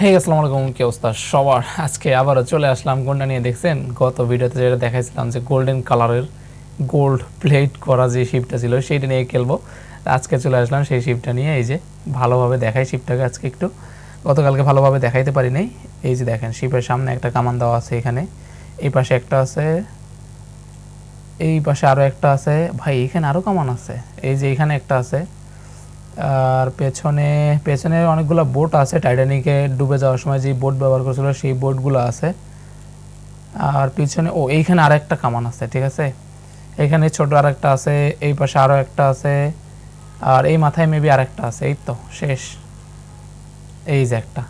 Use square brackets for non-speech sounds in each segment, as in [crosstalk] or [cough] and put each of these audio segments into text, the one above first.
হে আসসালামু আলাইকুম, কি অবস্থা? সবার আজকে আবারও চলে আসলাম। কোনটা নিয়ে দেখছেন? গত ভিডিওতে যেটা দেখাইছিলাম যে গোল্ডেন কালারের গোল্ড প্লেট করা যে শিপটা ছিল, সেইটা নিয়ে খেলব। আজকে চলে আসলাম সেই শিপটা নিয়ে। এই যে ভালোভাবে দেখাই শিপটাকে আজকে একটু। গতকালকে ভালোভাবে দেখাইতে পারি নাই। এই যে দেখেন শিপের সামনে একটা কামান দেওয়া আছে এখানে। এই পাশে একটা আছে। এই পাশে আরও একটা আছে। ভাই, এখানে আরও কামান আছে। এই যে এখানে একটা আছে। আর পেছনে পেছনে অনেকগুলো বোট আছে টাইটানিকে ডুবে যাওয়ার সময় যে বোট ব্যবহার করেছিল, সেই বোটগুলো আছে। আর পিছনে, ও, এইখানে আর একটা কামান আছে, ঠিক আছে? এখানে ছোট আর একটা আছে, এই পাশে আরও একটা আছে, আর এই মাথায় মেবি আর একটা আছে, এই তো, শেষ। এই যে একটা।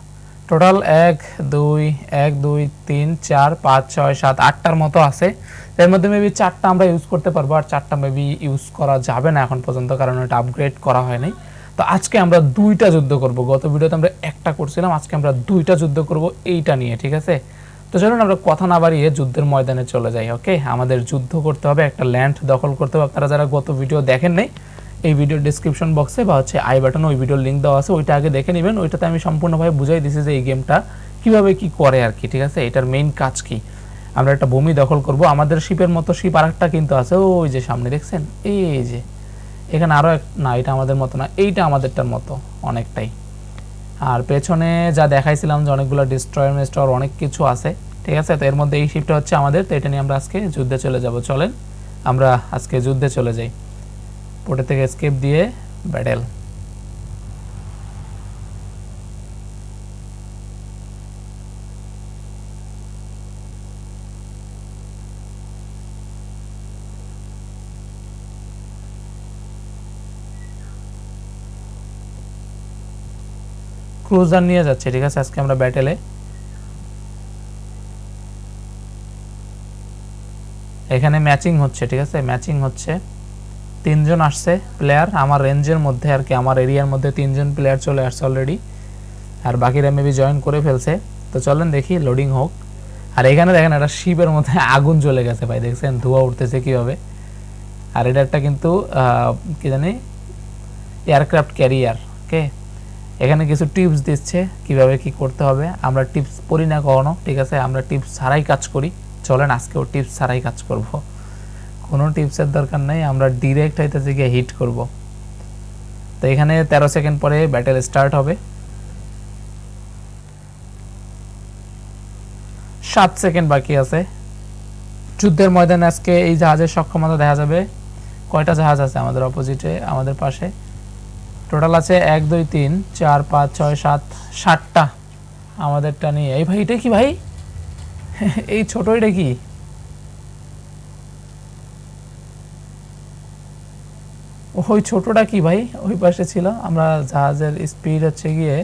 টোটাল এক, দুই এক, দুই, তিন, চার, পাঁচ, ছয়, সাত, আটটার মতো আছে। এর মধ্যে মেবি চারটা আমরা ইউজ করতে পারব, আর চারটা মেবি ইউজ করা যাবে না এখন পর্যন্ত, কারণ এটা আপগ্রেড করা হয়নি। তো আজকে আমরা দুইটা যুদ্ধ করব। গত ভিডিওতে আমরা একটা করছিলাম, আজকে আমরা দুইটা যুদ্ধ করব এইটা নিয়ে, ঠিক আছে? তো চলুন আমরা কথা না বাড়িয়ে যুদ্ধের ময়দানে চলে যাই, ওকে? আমাদের যুদ্ধ করতে হবে, একটা ল্যান্ড দখল করতে হবে। আপনারা যারা গত ভিডিও দেখেন নাই, এই ভিডিও ডিসক্রিপশন বক্সে বা হচ্ছে আই বাটন ওই ভিডিওর লিঙ্ক দেওয়া আছে, ওইটা আগে দেখে নেবেন। ওইটাতে আমি সম্পূর্ণভাবে বুঝাই দিছি যে এই গেমটা কীভাবে কি করে আর কি, ঠিক আছে? এটার মেইন কাজ কি? আমরা একটা ভূমি দখল করব। আমাদের শিপের মতো শিপ আরেকটা কিন্তু আছে, ওই যে সামনে, দেখছেন? এই যে এখানে আরও এক না, এটা আমাদের মতো না, এইটা আমাদেরটার মতো অনেকটাই। আর পেছনে যা দেখাইছিলাম যে অনেকগুলো ডিস্ট্রয়ার মেস্টর অনেক কিছু আছে, ঠিক আছে? তো এর মধ্যে এই শিফটটা হচ্ছে আমাদের, তো এটা নিয়ে আমরা আজকে যুদ্ধে চলে যাব। চলেন, আমরা আজকে যুদ্ধে চলে যাই। পোটে থেকে স্কেপ দিয়ে ব্যাটেল ক্রুজার নিয়ে যাচ্ছে, ঠিক আছে? আজকে আমরা ব্যাটেলে এখানে ম্যাচিং হচ্ছে, ঠিক আছে? ম্যাচিং হচ্ছে। তিনজন আসছে প্লেয়ার আমার রেঞ্জের মধ্যে আর কি, আমার এরিয়ার মধ্যে তিনজন প্লেয়ার চলে আসছে অলরেডি আর বাকিরা মেবি জয়েন করে ফেলছে। তো চলেন দেখি লোডিং হোক। আর এখানে দেখেন, একটা শিপের মধ্যে [laughs] আগুন জ্বলে গেছে ভাই, দেখছেন? ধোঁয়া উঠতেছে কীভাবে? আর এটা একটা কিন্তু কি জানি? এয়ারক্রাফট ক্যারিয়ার ওকে এখানে কিছু টিপস দিচ্ছে কীভাবে কি করতে হবে। আমরা টিপস পড়ি না কখনো, ঠিক আছে? আমরা টিপস ছাড়াই কাজ করি। চলেন, আজকেও টিপস ছাড়াই কাজ করব। কোনো টিপসের দরকার নেই, আমরা ডিরেক্ট হইতেছে গিয়ে হিট করব। তো এখানে তেরো সেকেন্ড পরে ব্যাটেল স্টার্ট হবে। সাত সেকেন্ড বাকি আছে। যুদ্ধের ময়দানে আজকে এই জাহাজের সক্ষমতা দেখা যাবে। কয়টা জাহাজ আছে আমাদের অপোজিটে আমাদের পাশে? টোটাল আছে এক, দুই, তিন, চার, পাঁচ, ছয়, সাত, সাতটা আমাদেরটা নিয়ে। এই ভাই, এটা কি ভাই? [laughs] এই ছোট এটা কি? ওই ছোটটা কি ভাই? ওই পাশে ছিল। আমরা জাহাজের স্পিড হচ্ছে গিয়ে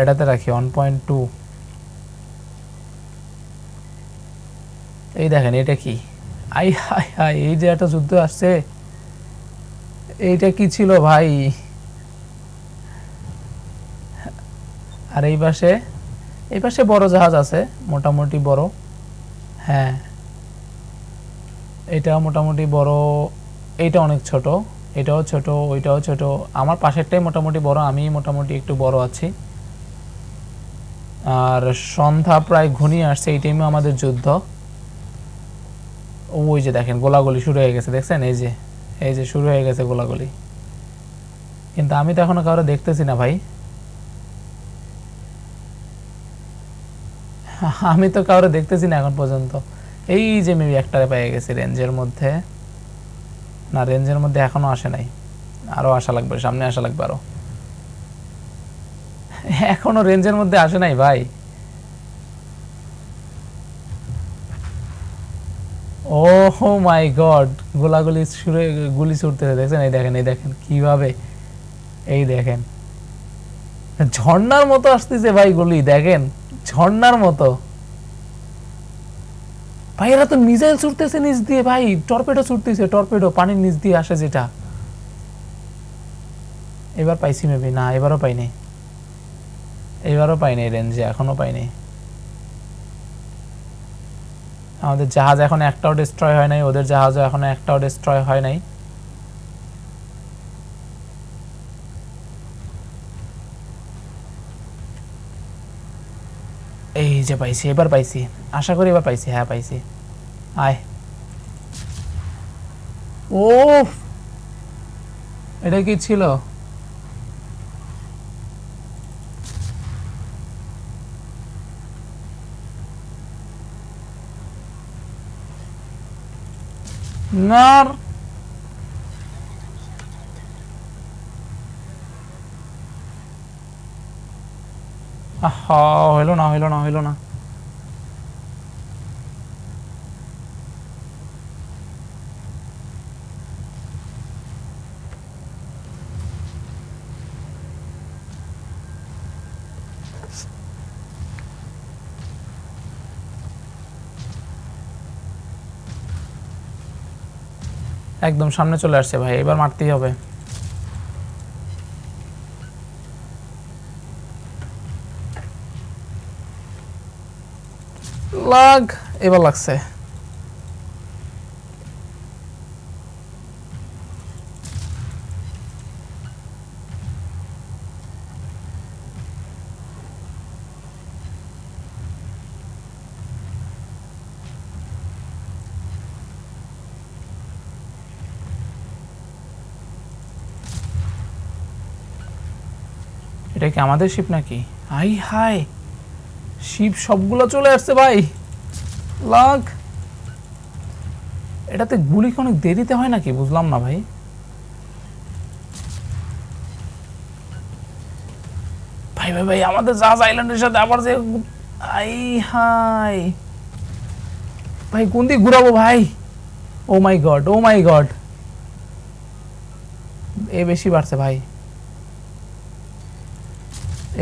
এটাতে রাখি ওয়ান পয়েন্ট টু এই দেখেন, এটা কি? আই, হাই হাই, এই যে একটা যুদ্ধ আসছে। এইটা কি ছিল ভাই? আর এই পাশে এই পাশে বড় জাহাজ আছে, মোটামুটি বড়। হ্যাঁ। এটা মোটামুটি বড়, এইটা অনেক ছোট, এটাও ছোট, ওইটাও ছোট। আমার পাশেরটাই মোটামুটি বড়, আমি মোটামুটি একটু বড় আছি। আর সন্ধ্যা প্রায় ঘনিয়ে আসছে, এই টাইমে আমাদের যুদ্ধ। ওই যে দেখেন, গোলাগুলি শুরু হয়ে গেছে, দেখছেন? এই যে। এই যে শুরু হয়ে গেছে গোলাগুলি। কিন্তু আমি তো এখনও কারও দেখতেছি না ভাই। [laughs] আমি তো কারও দেখতেছি না এখন পর্যন্ত। এই যে মেবি একটা পেয়ে গেছি রেঞ্জের মধ্যে। না রেঞ্জের মধ্যে এখনও আসে নাই। আরও আসা লাগবে, সামনে আসা লাগবে আরও। [laughs] এখনও রেঞ্জের মধ্যে আসে নাই ভাই। ও মাই গড গোলাগুলি গে- গুলি ছুটতেছে দেখছেন? এই দেখেন এই দেখেন, কীভাবে? এই দেখেন। মতো আসতেছে ভাই গুলি, দেখেন? মতো। ভাই, এরা তো মিসাইল ছুটতেছে নিচ দিয়ে, ভাই। টর্পেডো ছুটতেছে, টর্পেডো, পানির নিচ দিয়ে আসে যেটা। এবার পাইছি মেবি। না, এবারও পাইনি। এবারও পাইনি রেঞ্জে এখনও পাইনি। আমাদের জাহাজ এখন একটাও ডিস্ট্রয় হয় নাই, ওদের জাহাজও এখন একটাও ডিস্ট্রয় হয় নাই। এই যে পাইছি, এবার পাইছি। আশা করি এবার পাইছি হ্যাঁ পাইছি। আয়। ও এটা কি ছিল? নার আহা হইল না হইল না না। একদম সামনে চলে আসছে ভাই এবার মারতেই হবে। লাগ এবার লাগছে। এটা কি আমাদের শিপ নাকি? আই হাই শিপ সবগুলো চলে আসছে ভাই। লাগ। এটাতে গুলি অনেক দেরিতে হয় নাকি? বুঝলাম না ভাই। ভাই ভাই ভাই, আমাদের জাহাজ আইল্যান্ডের সাথে আবার যে আই হাই ভাই, কোন দিক ঘুরাবো ভাই? ও মাই গড ও মাই গড এ বেশি বাড়ছে ভাই।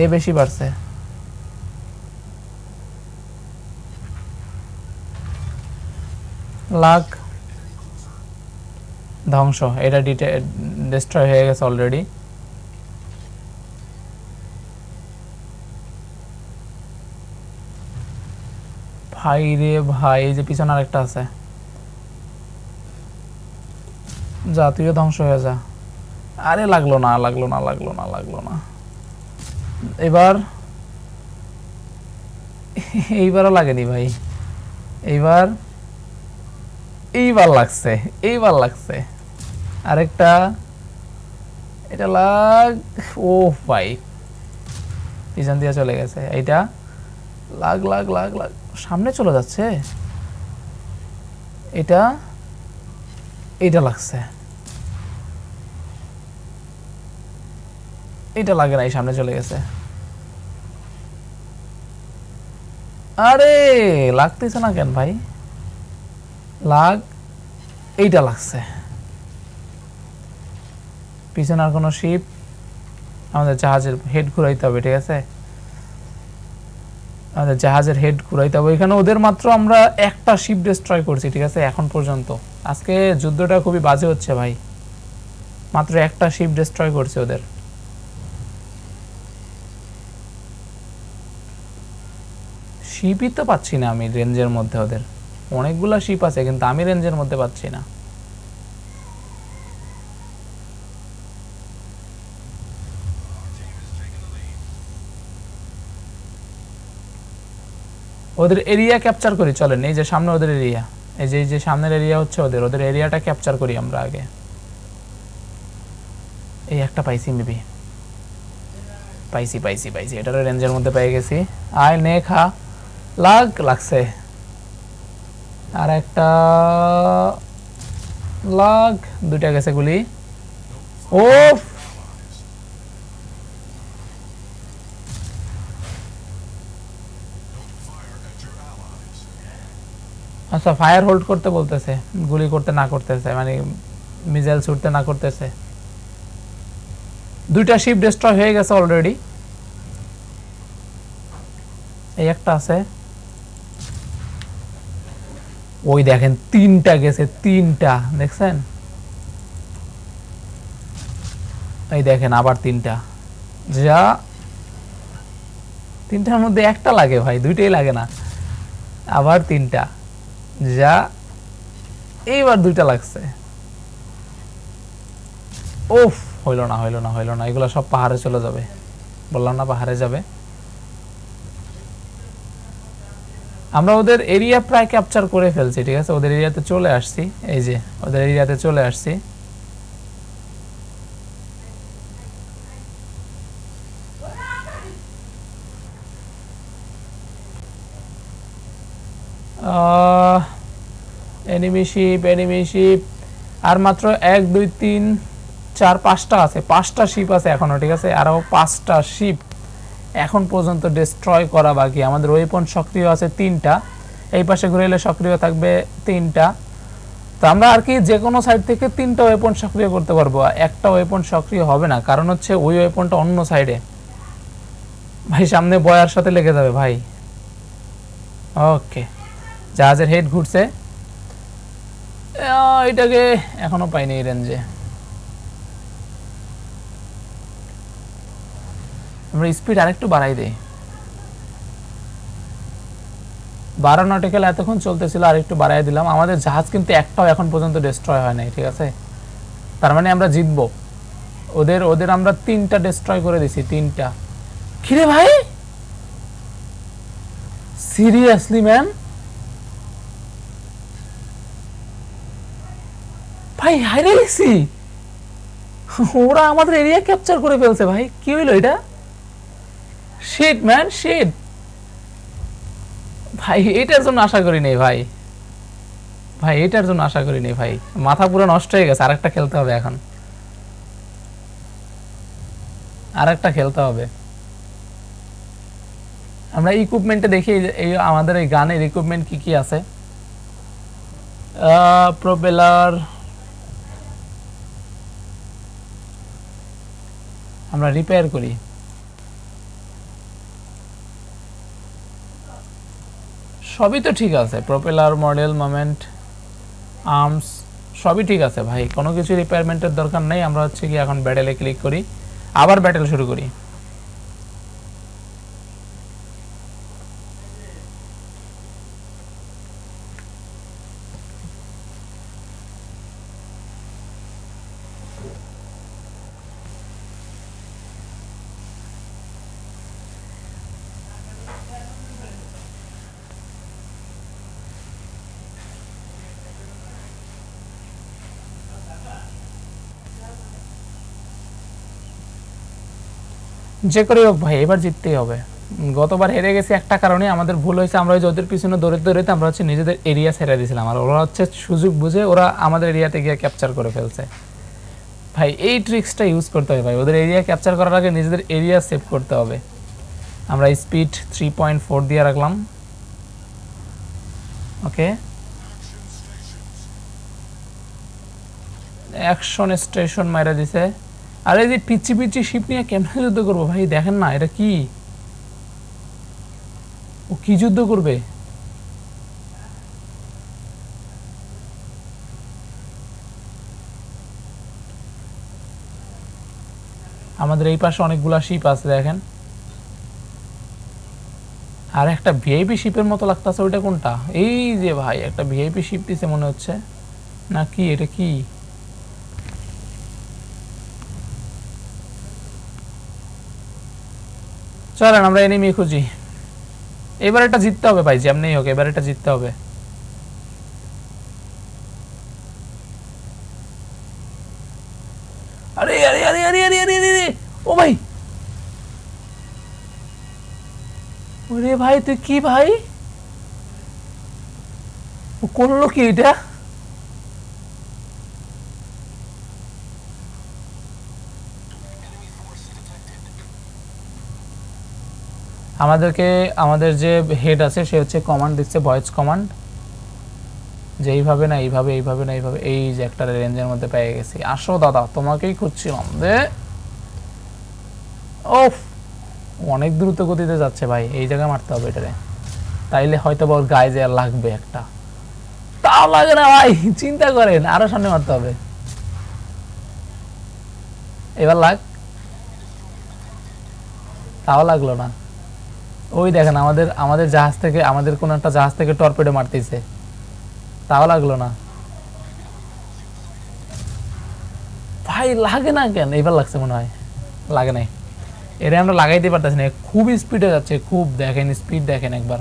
এ বেশি বাড়ছে। লাখ ধ্বংস, এটা ডিস্ট্রয় হয়ে গেছে অলরেডি ভাই রে ভাই, এই যে পিছনে আরেকটা আছে। যা, তুইও ধ্বংস হয়ে যা। আরে লাগল না লাগল না লাগল না লাগল না। এবার, এইবারও লাগেনি ভাই। এইবার এইবার লাগছে এইবার লাগছে। আরেকটা, এটা লাগ ও ভাই, পিছন দিয়ে চলে গেছে। এইটা, লাগ লাগ লাগ লাগ, সামনে চলে যাচ্ছে। এটা, এইটা লাগছে। এটা লাগে নাই, সামনে চলে গেছে। আরে, লাগতেছে না কেন ভাই? লাগ, এইটা লাগছে। পিছনে আর কোনো শিপ আমাদের জাহাজের হেড ঘুরাইতে হবে, ঠিক আছে? আমাদের জাহাজের হেড ঘুরাইতে হবে। এখানে ওদের মাত্র আমরা একটা শিপ ডিস্ট্রয় করছি, ঠিক আছে, এখন পর্যন্ত। আজকে যুদ্ধটা খুবই বাজে হচ্ছে ভাই। মাত্র একটা শিপ ডিস্ট্রয় করছে ওদের। শিপই তো পাচ্ছি না আমি, রেঞ্জের মধ্যে ওদের। অনেকগুলা শিপ আছে, কিন্তু আমি রেঞ্জের মধ্যে পাচ্ছি না। ওদের এরিয়া ক্যাপচার করি, চলেন, এই যে সামনে ওদের এরিয়া। এই যে এই যে সামনের এরিয়া হচ্ছে ওদের ওদের এরিয়াটা ক্যাপচার করি আমরা আগে। এই একটা পাইছি মেবি পাইছি পাইছি পাইছি এটার রেঞ্জের মধ্যে পেয়ে গেছি। আয়, নে, খা। লাগ লাগছে। আর একটা লাগ, দুইটা গেছে গুলি। ও আচ্ছা ফায়ার হোল্ড করতে বলতেছে, গুলি করতে না করতেছে মানে মিসাইল ছুটতে না করতেছে। দুইটা শিপ ডিস্ট্রয় হয়ে গেছে অলরেডি এই একটা আছে। ওই দেখেন তিনটা গেছে, তিনটা, দেখছেন? এই দেখেন আবার তিনটা। যা, তিনটার মধ্যে একটা লাগে ভাই, দুইটাই লাগে না। আবার তিনটা। যা, এইবার দুইটা লাগছে। ওফ হইল না হইল না হইল না, এগুলো সব পাহাড়ে চলে যাবে। বললাম না পাহাড়ে যাবে। আমরা ওদের এরিয়া প্রায় ক্যাপচার করে ফেলছি, ঠিক আছে? ওদের এরিয়াতে চলে আসছি। এই যে, ওদের এরিয়াতে চলে আসছি। এনিমি শিপ এনিমি শিপ আর মাত্র এক, দুই, তিন, চার, পাঁচটা আছে। পাঁচটা শিপ আছে এখনও, ঠিক আছে? আরও পাঁচটা শিপ এখন পর্যন্ত ডিস্ট্রয় করা বাকি। আমাদের ওয়েপন সক্রিয় আছে তিনটা। এই পাশে ঘুরে এলে সক্রিয় থাকবে তিনটা। তো আমরা আর কি যে কোনো সাইড থেকে তিনটা ওয়েপন সক্রিয় করতে পারব। একটা ওয়েপন সক্রিয় হবে না। কারণ হচ্ছে ওই ওয়েপনটা অন্য সাইডে ভাই, সামনে বয়ার সাথে লেগে যাবে, ভাই। ওকে জাহাজের হেড ঘুরছে। এটাকে এখনও পাইনি এই রেঞ্জে আমরা স্পিড আরেকটু বাড়াই দেই। বারো নটিক্যাল এতক্ষণ চলতেছিল আর একটু বাড়াই দিলাম। আমাদের জাহাজ কিন্তু একটাও এখন পর্যন্ত ডিস্ট্রয় হয় নাই, ঠিক আছে? তার মানে আমরা জিতবো। ওদের ওদের আমরা তিনটা ডিস্ট্রয় করে দিছি, তিনটা। কিরে ভাই? সিরিয়াসলি ম্যান ভাই হাইরে গেছি। ওরা আমাদের এরিয়া ক্যাপচার করে ফেলছে, ভাই। কি হইল এটা? শিট ম্যান শিট ভাই, এটার জন্য আশা করি নেই, ভাই। ভাই, এটার জন্য আশা করি নেই, ভাই। মাথা পুরো নষ্ট হয়ে গেছে, আরেকটা খেলতে হবে এখন। আরেকটা খেলতে হবে। আমরা ইকুইপমেন্টে দেখি, এই আমাদের এই গানের ইকুইপমেন্ট কি কি আছে? প্রোপেলার আমরা রিপেয়ার করি। সবই তো ঠিক আছে। প্রপেলার মডেল মোমেন্ট আর্মস সবই ঠিক আছে ভাই। কোনো কিছু রিপেয়ারমেন্টের দরকার নেই। আমরা হচ্ছে কি এখন ব্যাটেলে ক্লিক করি। আবার ব্যাটেল শুরু করি। যে করে হোক ভাই, এবার জিততেই হবে। গতবার হেরে গেছি একটা কারণে, আমাদের ভুল হয়েছে, আমরা যে ওদের পিছনে দৌড়ে দৌড়াতে আমরা হচ্ছে নিজেদের এরিয়া ছেড়ে দিয়েছিলাম। আর ওরা হচ্ছে সুযোগ বুঝে ওরা আমাদের এরিয়াতে গিয়ে ক্যাপচার করে ফেলছে। ভাই, এই ট্রিক্সটা ইউজ করতে হবে ভাই, ওদের এরিয়া ক্যাপচার করার আগে নিজেদের এরিয়া সেভ করতে হবে। আমরা স্পিড থ্রি পয়েন্ট ফোর দিয়ে রাখলাম। ওকে অ্যাকশন স্টেশন মাইরা দিছে। আর এই যে পিচি পিচি শিপ নিয়ে কেমনে যুদ্ধ করব ভাই? দেখেন না, এটা কি? ও কি যুদ্ধ করবে? আমাদের এই পাশে অনেকগুলা শিপ আছে, দেখেন। আর একটা ভিআইপি শিপের মতো লাগতেছে, ওইটা কোনটা? এই যে ভাই, একটা ভিআইপি শিপ দিছে মনে হচ্ছে। না কি, এটা কি? চলেন, আমরা এনিমি খুঁজি। এবার এটা জিততে হবে ভাই যেমনি হোক, এবার এটা জিততে হবে। আরে আরে আরে আরে আরে আরে আরে ও ভাই। ওরে ভাই, তুই কি ভাই? করল কি এটা? আমাদেরকে, আমাদের যে হেড আছে, সে হচ্ছে কমান্ড দিচ্ছে ভয়েস কমান্ড যে এইভাবে না, এইভাবে এইভাবে না, এইভাবে, এই যে একটা রেঞ্জের মধ্যে পেয়ে গেছি। আসো দাদা, তোমাকেই খুঁজছিলাম দে ও অনেক দ্রুত গতিতে যাচ্ছে ভাই, এই জায়গায় মারতে হবে এটারে তাইলে হয়তো বা ওর গায়ে যে লাগবে একটা। তাও লাগে না ভাই, চিন্তা করেন, আরও সামনে মারতে হবে। এবার লাগ। তাও লাগল না। ওই দেখেন, আমাদের আমাদের জাহাজ থেকে, আমাদের কোন একটা জাহাজ থেকে টর্পেডো মারতেছে। তাও লাগল না। ভাই, লাগে না কেন? এবার লাগছে মনে হয়। লাগে নাই। এটা আমরা লাগাইতে পারতেছি না। খুব স্পিডে যাচ্ছে, খুব দেখেন স্পিড দেখেন একবার।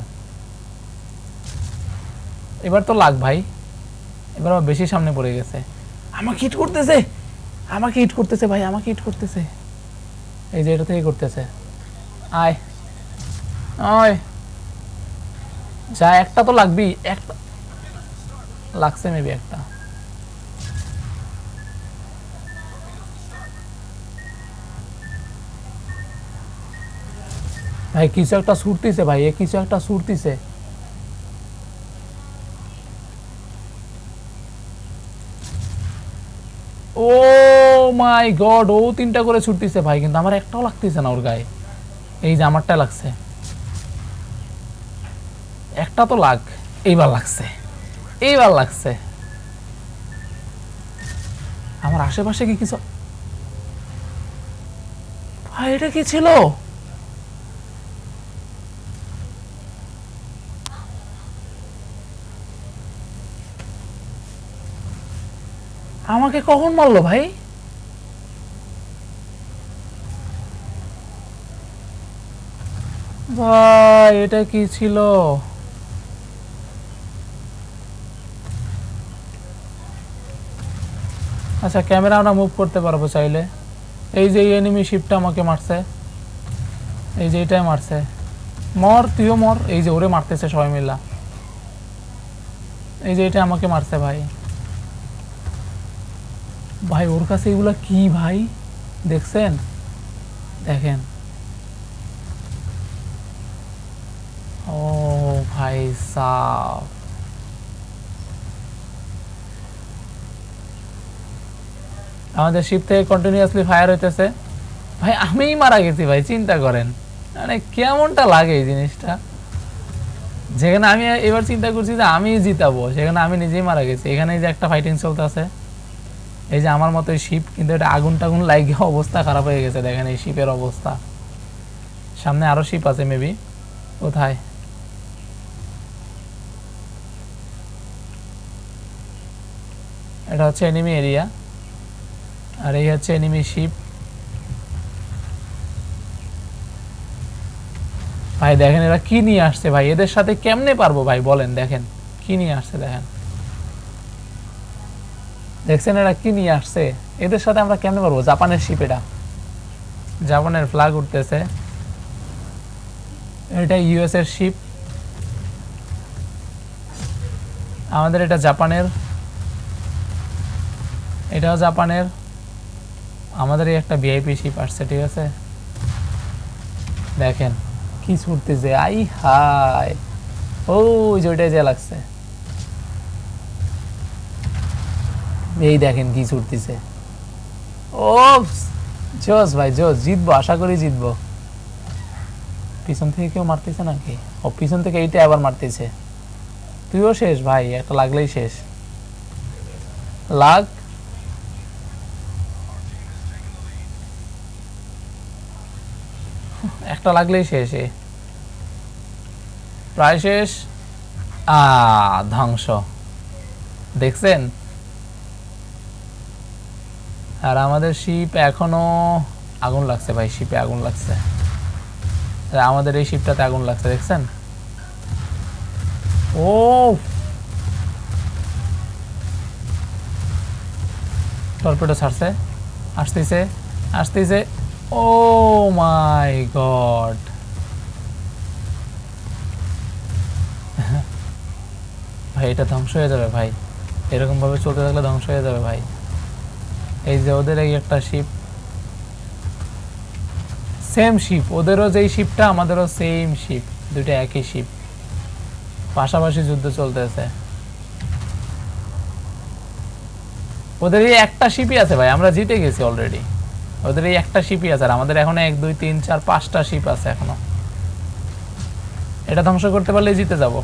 এবার তো লাগ ভাই। এবার আবার বেশি সামনে পড়ে গেছে। আমাকে হিট করতেছে! আমাকে হিট করতেছে ভাই, আমাকে হিট করতেছে। এই যে এটা থেকে করতেছে আয়। আয় যা একটা তো লাগবেই, একটা। লাগছে মেবি একটা। ভাই, কিছু একটা ছুটতিছে ভাই, এ কিছু একটা ছুটতিছে ও মাই গড, ও তিনটা করে ছুটতিছে ভাই, কিন্তু আমার একটাও লাগতেছে না ওর গায়ে। এই যে আমারটা লাগছে। একটা তো লাগ, এইবার লাগছে এইবার লাগছে। আমার আশেপাশে কি কিছু? ভাই, এটা কি ছিল? আমাকে কখন মারলো ভাই? ভাই, এটা কি ছিল? আচ্ছা ক্যামেরা আমরা মুভ করতে পারব চাইলে। এই যে এনিমি শিপটা আমাকে মারছে। এই যে এটাই মারছে। মর, তুইও মর। এই যে ওরে মারতেছে সবাই মিলা। এই যে এটা আমাকে মারছে ভাই। ভাই, ওর কাছে এগুলা কি ভাই? দেখছেন? দেখেন। ও ভাই সাহ আমাদের শিপ থেকে কন্টিনিউয়াসলি ফায়ার হইতেছে। ভাই, আমিই মারা গেছি ভাই, চিন্তা করেন। মানে কেমনটা লাগে এই জিনিসটা? যেখানে আমি এবার চিন্তা করছি যে আমি জিতাবো, সেখানে আমি নিজেই মারা গেছি। এখানে যে একটা ফাইটিং চলতেছে। এই যে আমার মতো শিপ কিন্তু এটা আগুন টাগুন লাগে অবস্থা খারাপ হয়ে গেছে, দেখেন এই শিপের অবস্থা। সামনে আরও শিপ আছে মেবি কোথায়? এটা হচ্ছে এনিমি এরিয়া আর এই হচ্ছে এনিমি শিপ ভাই, দেখেন এরা কি নিয়ে আসছে ভাই? এদের সাথে কেমনে পারব ভাই? বলেন, দেখেন। কি নিয়ে আসছে, দেখেন। দেখছেন এরা কি নিয়ে আসছে? এদের সাথে আমরা কেমনে পারব? জাপানের শিপ এটা। জাপানের ফ্লাগ উঠতেছে। এটা ইউএস এর শিপ আমাদের এটা জাপানের। এটাও জাপানের। আমাদের এই একটা ভিআইপি শিপ আসছে ঠিক আছে। দেখেন, কি ছুটতেছে। আই হাই ও ওইটাই যে লাগছে। এই দেখেন কি ছুটতেছে। ও জোস ভাই, জোস, জিতবো, আশা করি জিতবো। পিছন থেকে কেউ মারতেছে নাকি? ও, পিছন থেকে এইটা আবার মারতেছে। তুইও শেষ ভাই, একটা লাগলেই শেষ। লাগ একটা লাগলেই শেষ প্রায় শেষ? আ, ধ্বংস। দেখছেন? আর আমাদের শিপ এখনও আগুন লাগছে ভাই, শিপে আগুন লাগছে। আমাদের এই শিপটাতে আগুন লাগছে, দেখছেন? ও টর্পেডো ছাড়ছে, আসতেছে আসতেছে। ও মাই গড ভাই, এটা ধ্বংস হয়ে যাবে ভাই। এরকম ভাবে চলতে থাকলে ধ্বংস হয়ে যাবে ভাই। এই যে ওদের এই একটা শিপ সেম শিপ ওদেরও যেই শিপটা আমাদেরও সেম শিপ দুইটা একই শিপ পাশাপাশি যুদ্ধ চলতেছে। ওদের এই একটা শিপই আছে ভাই, আমরা জিতে গেছি অলরেডি ওদের এই একটা শিপই আছে আর আমাদের এখনও এক, দুই, তিন, চার, পাঁচটা শিপ আছে এখনও। এটা ধ্বংস করতে পারলে জিতে যাব।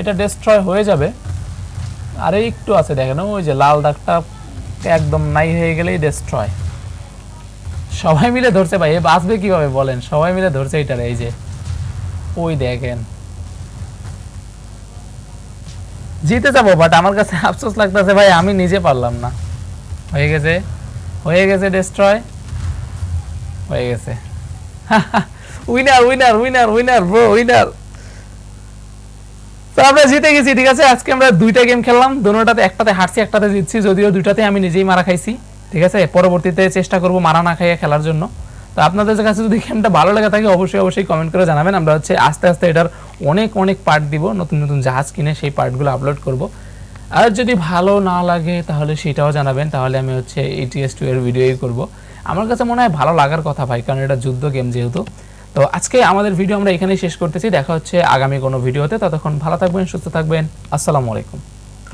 এটা ডিস্ট্রয় হয়ে যাবে। আর একটু আছে দেখেন, ওই যে লাল দাগটা একদম নাই হয়ে গেলেই ডিস্ট্রয় সবাই মিলে ধরছে ভাই, এ বাঁচবে কীভাবে বলেন? সবাই মিলে ধরছে এটার, এই যে। ওই দেখেন। জিতে যাব বাট আমার কাছে আফসোস লাগতেছে, ভাই, আমি নিজে পারলাম না। হয়ে গেছে হয়ে গেছে ডিস্ট্রয় হয়ে গেছে। Winner winner winner winner bro winner তো আমরা জিতে গেছি, ঠিক আছে? আজকে আমরা দুইটা গেম খেললাম দুটোটাতে একটাতে হারছি, একটাতে জিতছি, যদিও দুইটাতে আমি নিজেই মারা খাইছি, ঠিক আছে? পরবর্তীতে চেষ্টা করব মারা না খাইয়ে খেলার জন্য। তো আপনাদের কাছে যদি গেমটা ভালো লাগে থাকে, অবশ্যই অবশ্যই কমেন্ট করে জানাবেন। আমরা হচ্ছে আস্তে আস্তে এটার অনেক অনেক পার্ট দিব, নতুন নতুন জাহাজ কিনে সেই পার্টগুলো আপলোড করব। আর যদি ভালো না লাগে, তাহলে সেটাও জানাবেন। তাহলে আমি হচ্ছে এটিএস টু এর ভিডিওই করব। আমার কাছে মনে হয় ভালো লাগার কথা ভাই, কারণ এটা যুদ্ধ গেম যেহেতু। তো আজকে আমাদের ভিডিও আমরা এখানেই শেষ করতেছি। দেখা হচ্ছে আগামী কোনো ভিডিওতে ততক্ষণ ভালো থাকবেন, সুস্থ থাকবেন। আসসালামু আলাইকুম।